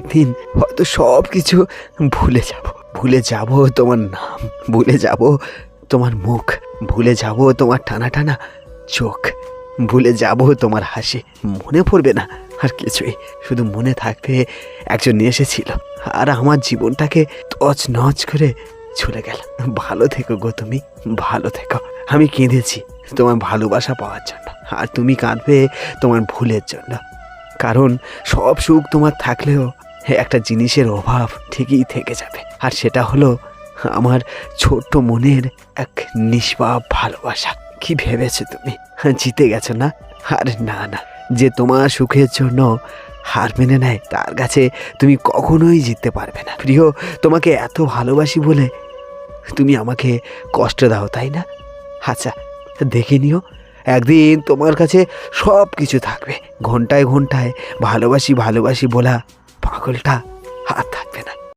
একদিন হয়তো সব কিছু ভুলে যাব। ভুলে যাব তোমার নাম, ভুলে যাব তোমার মুখ, ভুলে যাব তোমার টানা টানা চোখ, ভুলে যাব তোমার হাসি। মনে পড়বে না আর কিছুই, শুধু মনে থাকবে একজন এসেছিল আর আমার জীবনটাকে তছ নচ করে চলে গেল। ভালো থেকো গো তুমি, ভালো থেকো। আমি কেঁদেছি তোমার ভালোবাসা পাওয়ার জন্য আর তুমি কাঁদবে তোমার ভুলের জন্য। কারণ সব সুখ তোমার থাকলেও একটা জিনিসের অভাব ঠিকই থেকে যাবে। আর সেটা হলো আমার ছোট্ট মনের এক নিষ্পাপ ভালোবাসা। কি ভেবেছো তুমি? জিতে গেছো না? আর না না। যে তোমার সুখের জন্য হার মেনে নেয়, তার কাছে তুমি কখনোই জিততে পারবে না। প্রিয়, তোমাকে এত ভালোবাসি বলে তুমি আমাকে কষ্ট দাও, তাই না? আচ্ছা দেখে নিও। একদিন তোমার কাছে সব কিছু থাকবে। ঘন্টায় ঘন্টায় ভালোবাসি ভালোবাসি বলা পাগলটা আর থাকবে না